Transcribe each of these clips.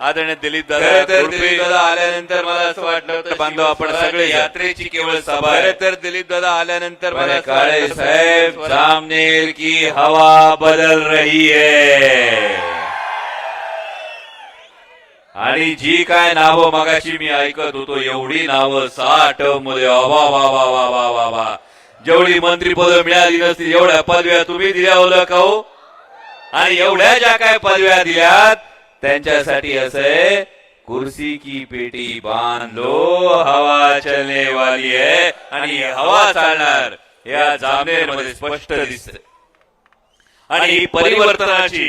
आदरणीय दिलीप दादा आल्यानंतर मला असं वाटलं होतं बांधव आपण सगळे. यात्रेची केवळ सभा आहे. तर दिलीप दादा आल्यानंतर मला काळे साहेब जामनेर की हवा बदल रही है. आणि जी काय नावं मगाशी मी ऐकत होतो एवढी नावं साठमध्ये वा वा वा वा वा वा वा जेवढी मंत्रीपद मिळाली नसतील एवढ्या पदव्या तुम्ही दिल्या हो आणि एवढ्या ज्या काय पदव्या दिल्यात त्यांच्यासाठी असे कुर्सी की पेटी बांधलो हवा चलने वाली आहे आणि हवा चालणार. या जामनेरमध्ये स्पष्ट दिसत आणि परिवर्तनाची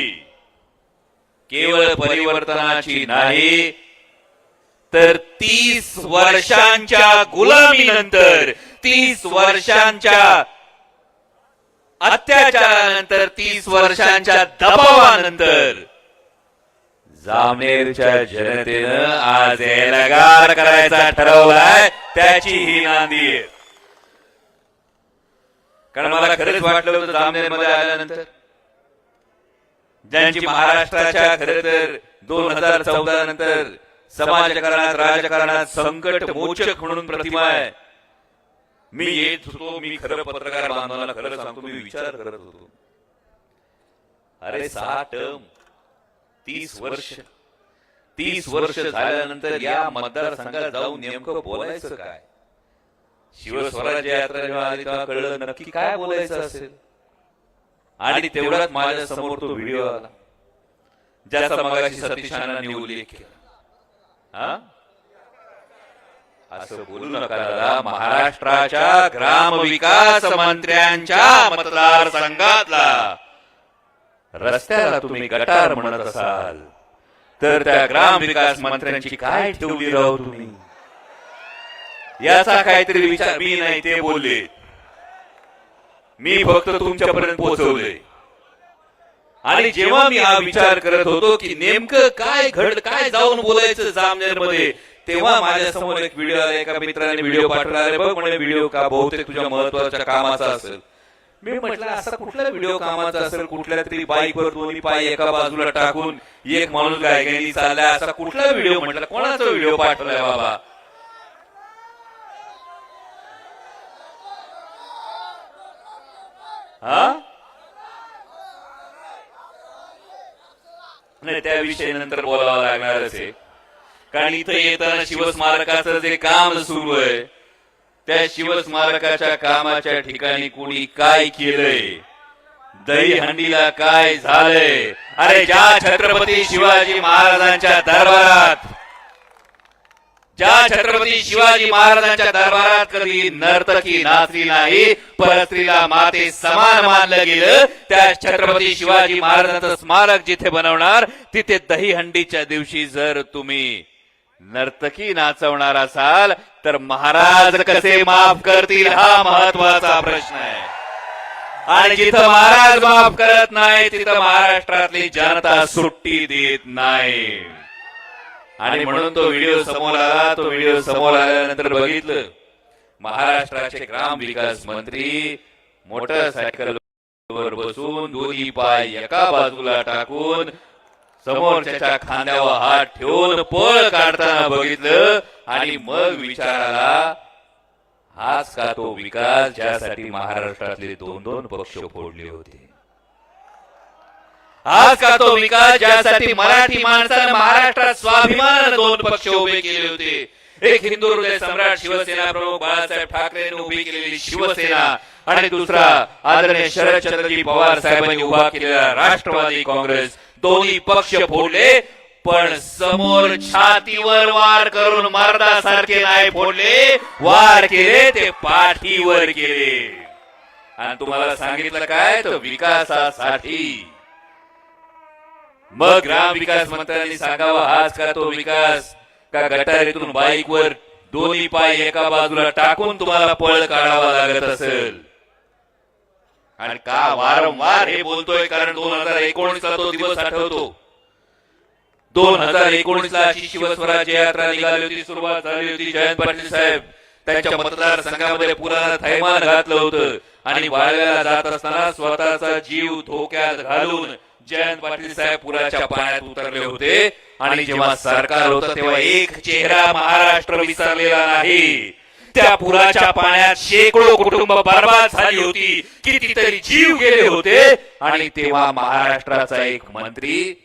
केवळ परिवर्तनाची नाही तर तीस वर्षांच्या गुलामीनंतर तीस वर्षांच्या अत्याचारानंतर तीस वर्षांच्या दबावानंतर जामनेरच्या जनतेनं आज एलगार करायचा ठरवलाय त्याची ही नांदी. आहे कारण मला खरंच वाटलं होतं जामनेरमध्ये आल्यानंतर. ज्यांची महाराष्ट्राच्या खरं तर दोन हजार चौदा नंतर समाजकारणात राजकारणात संकट मोचक म्हणून प्रतिमा आहे. मी येत होतो मी खरं पत्रकार बांधवाला खरं सांगतो मी विचार करत होतो. अरे सहा टर्म तीस वर्ष. तीस वर्ष झाल्यानंतर या मतदारसंघात जाऊन नेमकं बोलायचं काय? शिवस्वराज्य यात्रा जेव्हा आली तेव्हा कळलं नक्की काय बोलायचं असेल. आणि तेवढ्यात माझ्यासमोर तो व्हिडिओ आला. ज्याचा मगाशी सतीशानांनी उल्लेख केला. हा? असं बोलू नका दादा. महाराष्ट्राच्या ग्रामविकास मंत्र्यांच्या मतदारसंघातला. रस्त्याला तुम्ही गटार म्हणत असाल. तर त्या ग्रामविकास मंत्र्यांची काय ठेवली राहू तुम्ही? याचा काहीतरी विचार मी नाही ते बोलले. मी फक्त तुमच्यापर्यंत पोहोचवले. आणि जेव्हा मी हा विचार करत होतो की नेमकं काय घड काय जाऊन बोलायचं जामनेरमध्ये तेव्हा माझ्यासमोर एक व्हिडिओ आला. एका मित्राने व्हिडिओ पाठवला. बघ म्हणे व्हिडिओ का? बहुतेक तुझ्या महत्त्वाच्या कामाचा असेल. मी म्हटलं असा कुठला व्हिडिओ कामाचा असेल कुठल्या तरी बाईकवर दोन्ही पाय एका बाजूला टाकून एक माणूस गायकानी चाललाय असा कुठला व्हिडिओ म्हटला? कोणाचा व्हिडिओ पाठवलाय बाबा? हा? नाही त्याविषयी नंतर बोलावं लागणार असे कारण इथं येताना शिवस्मारकाचं जे काम सुरू आहे त्या शिवस्मारकाच्या कामाच्या ठिकाणी कोणी काय केलंय? दहीहंडीला काय झालंय? अरे ज्या छत्रपती शिवाजी महाराजांच्या दरबारात ज्या छत्रपती शिवाजी महाराजांच्या दरबारात कधी नर्तकी नाचली नाही परस्त्रीला माते समान मानलं गेलं त्या छत्रपती शिवाजी महाराजांचं स्मारक जिथे बनवणार तिथे दहीहंडीच्या दिवशी जर तुम्ही नर्तकी नाचवणार असाल तर महाराज कसे माफ करतील हा महत्त्वाचा प्रश्न आहे. आणि जिथं महाराज माफ करत नाही तिथं महाराष्ट्रातली जनता सुट्टी देत नाही. आणि म्हणून तो व्हिडिओ समोर आला तो व्हिडिओ समोर आल्यानंतर बघितलं महाराष्ट्राचे ग्राम विकास मंत्री मोटरसायकलवर बसून दोन्ही पाय एका बाजूला टाकून समोरच्या खांद्यावर हात ठेवून पळ काढताना बघितलं आणि मग विचाराला हाच का तो विकास ज्यासाठी महाराष्ट्रातले दोन दोन पक्ष फोडले होते? आज का तो विकास ज्यासाठी मराठी माणसानं महाराष्ट्रात स्वाभिमान दोन पक्ष उभे केले होते? एक हिंदू हृदय सम्राट शिवसेना प्रमुख बाळासाहेब ठाकरे उभी केलेली शिवसेना आणि दुसरा आदरणीय शरदचंद्रजी पवार साहेबांनी उभा केलेला राष्ट्रवादी काँग्रेस दोन्ही पक्ष फोडले पण समोर छातीवर वार करून मारदासारखे नाही फोडले. वार केले ते पाठीवर केले आणि तुम्हाला सांगितलं काय? तर विकासासाठी. मग ग्राम विकास मंत्र्यांनी सांगावा हाच का तो विकास? का गटारीतून बाईकवर दोन्ही पाय एका बाजूला टाकून तुम्हाला पळ काढावा लागत असेल? आणि का वारंवार हे बोलतोय? कारण दोन हजार एकोणीसला तो दिवस आठवतो. दोन हजार एकोणीसला अशी शिवस्वराज्य यात्रा निघाली होती सुरुवात झाली होती जयंत पाटील साहेब. त्यांच्या मतदारसंघामध्ये पुराला थैमान घातलं होतं. आणि वाळव्याला जात असताना स्वतःचा जीव धोक्यात घालून जयंत पाटील साहेब पुराच्या पाण्यात उतरले होते. आणि जेव्हा सरकार होतं तेव्हा एक चेहरा महाराष्ट्र विसरलेला नाही. त्या पुराच्या पाण्यात शेकडो कुटुंब बर्बाद झाली होती. कितीतरी जीव गेले होते. आणि तेव्हा महाराष्ट्राचा एक मंत्री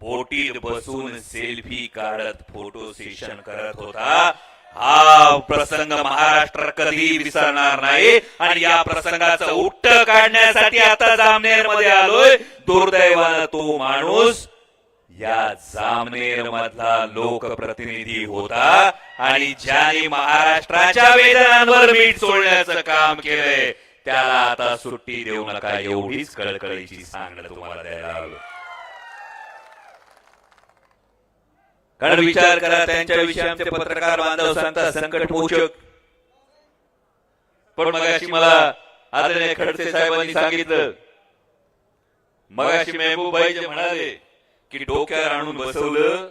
बोटीत बसून सेल्फी काढत फोटो सेशन करत होता. हा प्रसंग महाराष्ट्र कधी विसरणार नाही. आणि या प्रसंगाचं उट्ट काढण्यासाठी आता जामनेरमध्ये आलोय. दुर्दैवानं तो माणूस या जामनेर मधला लोकप्रतिनिधी होता. आणि ज्याने महाराष्ट्राच्या वेदनांवर मीठ सोडण्याचं काम केलंय त्याला आता सुट्टी देऊ नका एवढीच कळकळीची सांगणं तुम्हाला द्यायला हवं कारण विचार करा त्यांच्याविषयी आमचे पत्रकार बांधव सांगतात संकट पोषक पण मगाशी मला आदरणीय खडसे साहेबांनी सांगितलं मगाशी मेहबूबाई जे म्हणाले की डोक्यावर आणून बसवलं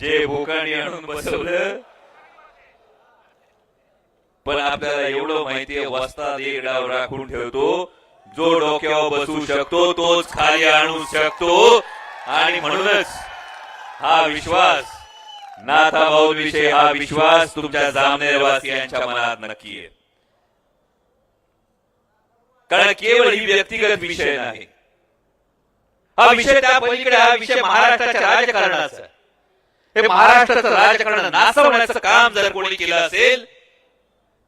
जे भोकाने आणून बसवलं. पण आपल्याला एवढं माहितीये वाचता एक डाव राखून ठेवतो. जो डोक्यावर बसू शकतो तोच खाली आणू शकतो. आणि म्हणूनच हा विश्वास नाथा विषयी हा विश्वास तुमच्या जामनेरवासियांच्या मनात नक्की आहे. कारण केवळ ही व्यक्तिगत विषय नाही. हा विषय त्या पलीकडे हा विषय महाराष्ट्राच्या राजकारणाचा हे महाराष्ट्राचं राजकारण नासवण्याचं काम जर कोणी केलं असेल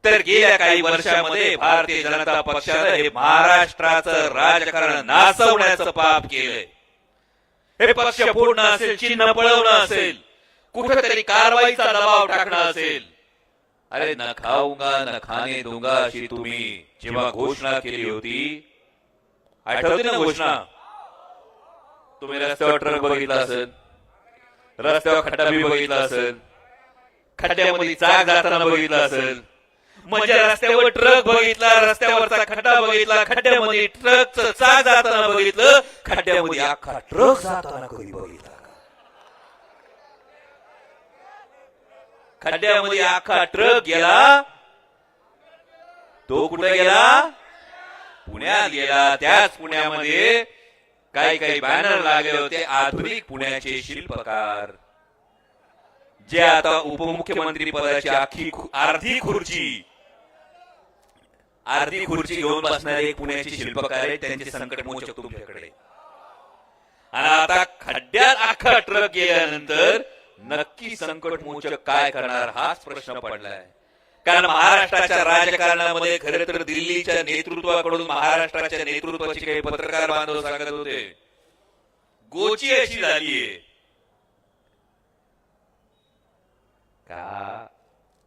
तर गेल्या काही वर्षामध्ये भारतीय जनता पक्षानं हे महाराष्ट्राचं राजकारण नासवण्याचं पाप केलंय. हे पक्ष फोडणं असेल चिन्ह पळवणं असेल कुठेतरी कारवाईचा दबाव टाकणं असेल. अरे न खाऊंगा न खाणे दूंगा अशी तुम्ही जेव्हा घोषणा केली होती आठवते ना घोषणा? तुम्ही रस्त्यावर ट्रक बघितला असेल. रस्त्यावर खड्डा मी बघितला असेल. खड्ड्यामध्ये चाक जाताना बघितला असेल. म्हणजे रस्त्यावर ट्रक बघितला रस्त्यावरचा खड्डा बघितला खड्ड्यामध्ये ट्रकचं चाक जाताना बघितलं खड्ड्यामध्ये अख्खा ट्रक जाताना कधी बघितला? खड्ड्यामध्ये अख्खा ट्रक गेला. तो कुठे गेला? पुण्यात गेला. त्याच पुण्यामध्ये काही काही बॅनर लागले होते आधुनिक पुण्याचे शिल्पकार. जे आता उपमुख्यमंत्री पदाची आखी अर्धी खुर्ची. अर्धी खुर्ची घेऊन बसणारे एक पुण्याचे शिल्पकार आहेत त्यांचे संकट मोचक तुमच्याकडे. आणि आता खड्ड्यात अख्खा ट्रक गेल्यानंतर नक्की संकट मोचक काय करणार हाच प्रश्न पडलाय. कारण महाराष्ट्राच्या राजकारणामध्ये खरं तर दिल्लीच्या नेतृत्वाकडून महाराष्ट्राच्या नेतृत्वाची काही पत्रकार बांधव सांगत होते. गोची अशी झालीये का?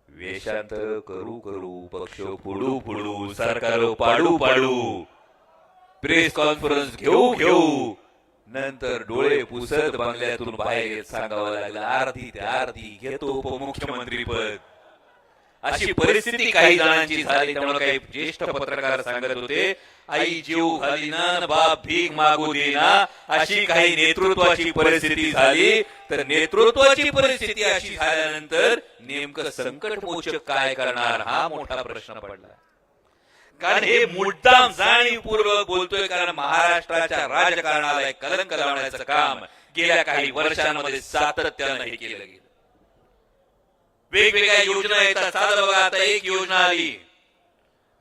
वेशांत करू करू पक्ष पुडू फुडू सरकार पाडू पाडू. प्रेस कॉन्फरन्स घेऊ घेऊ. नंतर डोळे पुसत बंगल्यातून बाहेर सांगावं लागलं आरती ते आरती घेतो उपमुख्यमंत्री पद. अशी परिस्थिती काही जणांची झाली त्यामुळे काही ज्येष्ठ पत्रकार सांगत होते आई जीव घाली ना न बाप भीक मागू देना अशी काही नेतृत्वाची परिस्थिती झाली. तर नेतृत्वाची परिस्थिती अशी झाल्यानंतर नेमकं संकट मोचक काय करणार हा मोठा प्रश्न पडला. कारण हे मुद्दाम जाणीवपूर्वक बोलतोय कारण महाराष्ट्राच्या राजकारणाला एक कलंक लावण्याचं काम गेल्या काही वर्षांमध्ये सातत्यानं हे केलं गेलं. वेगवेगळ्या योजना येतात. साधं बघा आता एक योजना आली.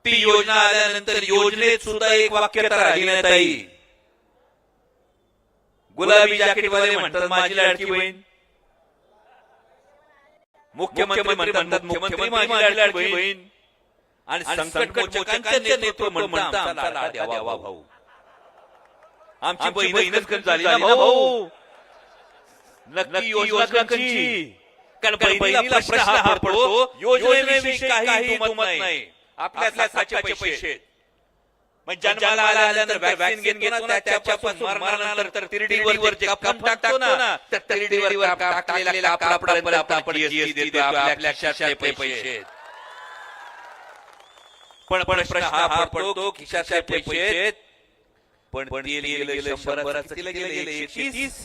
ती योजना आल्यानंतर योजनेत सुद्धा एक वाक्यता राहिली ताई. गुलाबी जाकीटवाले म्हणतात माझी लाडकी बहीण. मुख्यमंत्री म्हणतात मुख्यमंत्री माझी लाडकी बहीण. आणि संकट मोचकांचं नेतृत्व म्हणतात आमचा भाऊ. आमची बहीणच कधी झाली भाऊ. नक्की योजना कारण बहिणीला प्रश्न हा पडतो योजनेविषयी काही दुमत नाही. आपल्या साचे पैसे मग जन्माला आल्यानंतर व्हॅक्सिन घेतो ना त्याच्यापासून मरणानंतर तिरडीवर जे कापून टाकतो ना त्या तिरडीवर टाकलेला कापडापर्यंत आपण जीएसटी देतो आपल्या खिशातले पैसे पण पण प्रश्न हा पडतो खिशातले पैसे. पण पण गेलं गेलं शंभराचं किती गेलं? एकशे तीस.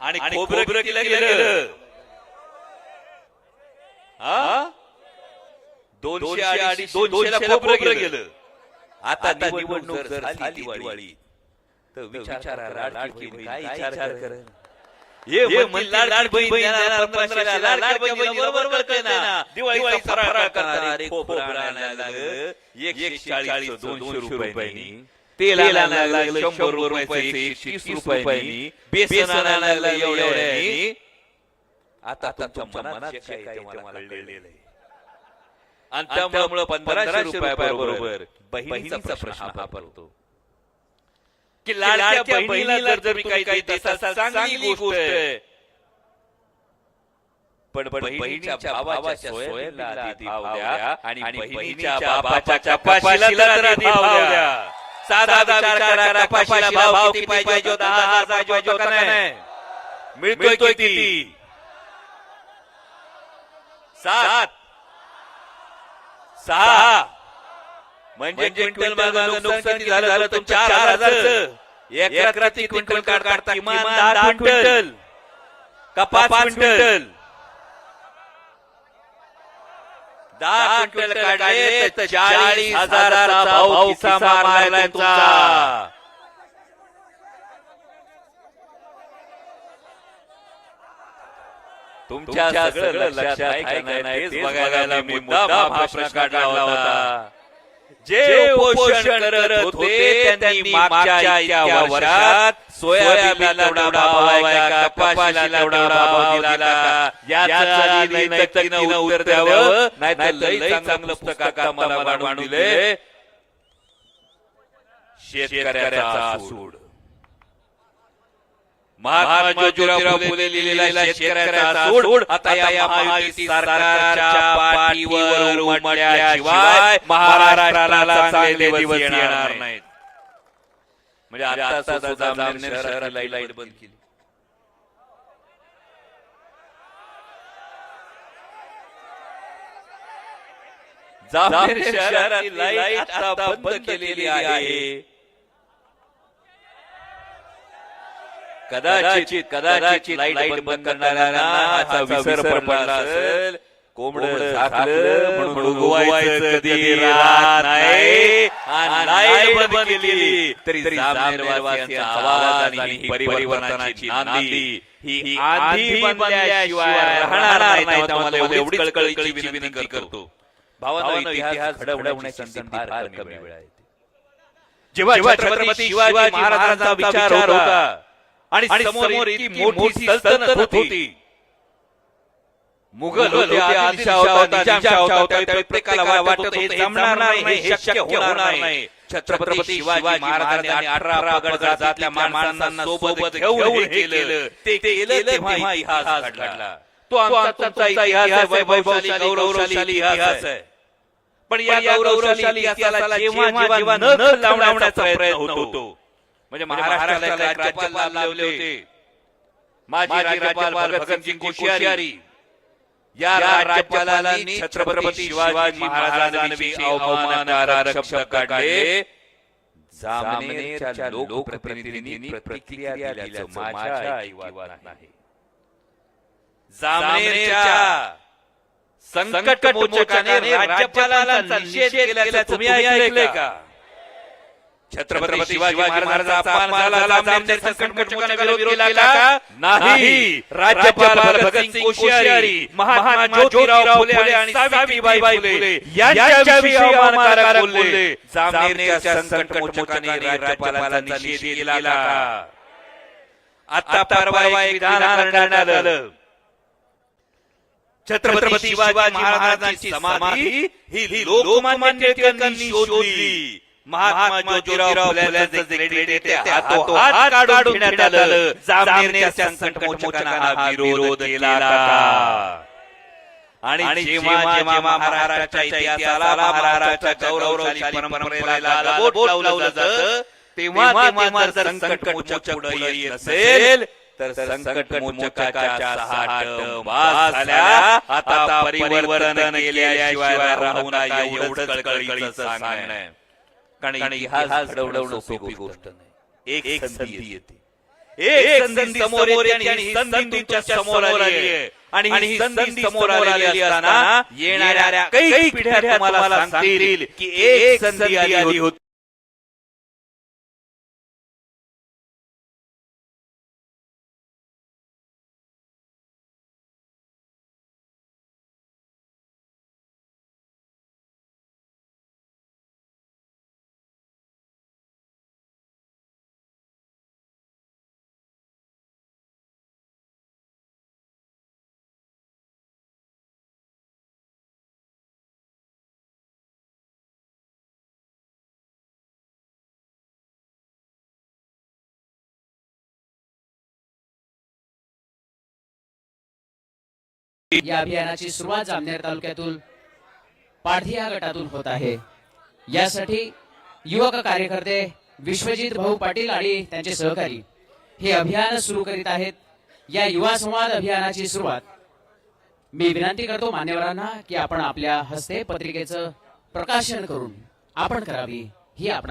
आणि खोबरं कितीला गेलं हा? दोनशे अडीच दोनशेला खोबरं गेलं आता निवडणूक जर झाली दिवाळी तर विचारा लाडकी बहीण काय विचार करेल? म्हणतील लाडकी बहीण देणार पंधराशेला, लाडक्या बहिणीला बरोबर कळेना. दिवाळीचा फराळ करणार, एक खोबरं आणायला चाळीस दोनशे रुपयांनी. तेल आणायला लागलं शंभर रुपयाचे एकशे तीस रुपयांनी बेसन आणायला लागलं एवढ्यानी. आता तुमच्या मनात जे काय ते मला कळलेलं आहे. आणि त्यामुळे पंधराशे रुपयाबरोबर बहिणीचा प्रश्न हा पडतो. की लाडक्या बहिणीला जर जर काही काही चांगली गोष्ट पण बहिणीच्या भावाच्या द्या आणि बहिणीच्या भाव द्या. साधा विचार करा कपाशीला भाव किती पाहिजे दहा हजार पाहिजे होता का नाही? मिळतोय किती? सात. सहा. म्हणजे क्विंटल मागं नुकसान किती झालं? तर चार हजारचं. एक क्विंटल काढ काढता किमान दहा क्विंटल. का पाच क्विंटल. दहा क्विंटल काढले तर चाळीस हजाराचा भाव किस्सा मारलाय तुमचा. तुमच्या सगळं लक्षात आहे का नाही? तेच बघायला मी मुद्दाम हा प्रश्न काढला होता. जे उपोषण करत होते त्यांनी मागच्या इतक्या वर्षात सोयाबीनला तेवढा भाव आहे का कपाशीला तेवढा भाव दिला. का याचं आधी नाही तर तिनं उत्तर द्यावं नाही तर लई चांगलं पुस्तक मला वाढवून दिले. शेतकऱ्याचा सूड. महात्मा ज्योतिराव फुले लिहिलेला शेतकऱ्याचा सूड आता या महायुती सरकारच्या पाठीवर उमटल्याशिवाय महाराष्ट्राला चांगले दिवस येणार नाहीत. म्हणजे आता सुद्धा जामनेर शहराला लाइट बंद केली. जामनेर शहरातील लाइट आता बंद केलेली आहे. कदाचित कदाचित लाइट बंद करणाऱ्यांना विसर पडला असेल कोंबड झाकलं म्हणून उगवायचं कधी राहत नाही. आणि लाइट बंद केली. तरी जामनेरवासियांचा आवाज आणि ही परिवर्तनाची नांदी. ही आधी बनल्याशिवाय राहणार नाही. त्यामुळे एवढीच कळकळीची विनंती करतो. भावांनो इतिहास घडवण्याची संधी फार कमी वेळा येते जेव्हा छत्रपती शिवाजी महाराजांचा विचार होता आणि समोर इतकी मोठी सल्तनत होती. मुघल होते आदिलशाह होता निजामशाह होता त्यावेळी प्रत्येकाला वाटत होतं हे जमणार नाही हे शक्य होणार नाही. छत्रपती शिवाजी महाराजांनी अठरा जातल्या माणसांना सोबत घेऊन केलं. ते केलं तेव्हा इतिहास घडला. तो आमचा तुमचा इतिहास आहे वैभवशाली गौरवशाली इतिहास आहे. पण या गौरवशाली इतिहासाला जेव्हा जेव्हा न लावण्याचा प्रयत्न होतो म्हणजे महाराष्ट्राला एक राज्यपाल लावले होते. माजी राज्यपाल भगतसिंग कोश्यारी. या राज्यपालांनी छत्रपती शिवाजी महाराजांविषयी अवमानकारक शब्द काढले. जामनेरच्या लोकप्रतिनिधींनी प्रतिक्रिया दिल्याचं माझ्या ऐकिवात नाही. जामनेरच्या संकट मोचकाने राज्यपालांचा निषेध केल्याचं तुम्ही ऐकले का? छत्रपती शिवाजी महाराजांचा अपमान झाला जामनेर संकट मोचकाने विरोध केला का? नाही. राज्यपाल भगतसिंग कोश्यारी महात्मा ज्योतिराव फुले आणि सावित्रीबाई फुले यांच्याविषयी अवमानकारक बोलले. जामनेरच्या संकट मोचकाने राज्यपालांचा निषेध केला का? आता परवा एक विधान करण्यात आलं. छत्रपती शिवाजी महाराजांची समाधी ही लोकमान्य टिळकांनी शोधली. महात्मा ज्योतिराव फुल्यांचं जे क्रेडिट आहे हातोहात काढून घेण्यात आलं. जामनेरच्या संकट मोचकांना हा विरोध केला आणि जेव्हा जेव्हा महाराष्ट्राच्या इतिहासाला महाराष्ट्राच्या गौरवशाली परंपरेला बोट लावलं जातं. तेव्हा तेव्हा जर संकट मोचक पुढे येत असेल तर संकट मोचकाच्या पास झाल्या. आता परिवर्तन केल्याशिवाय राहू नका एवढंच कळकळीचं सांगणं कारण इतिहास घडवणं सोपी गोष्ट नाही. एक संधी येते. एक संधी समोर येते आणि ही संधी तुमच्यासमोर आली आहे. आणि ही संधी समोर आलेली असताना येणाऱ्या काही पिढ्या तुम्हाला सांगतील. की एक संधी आली होती. या अभियानाची सुरुवात जामनेर तालुक्यातून पारधी या गटातून होत आहे. यासाठी युवक कार्यकर्ते विश्वजित भाऊ पाटील आणि त्यांचे सहकारी हे अभियान सुरू करीत आहेत. या युवा संवाद अभियानाची सुरुवात मी विनंती करतो मान्यवरांना की आपण आपल्या हस्ते पत्रिकेचं प्रकाशन करून आपण करावी ही आपण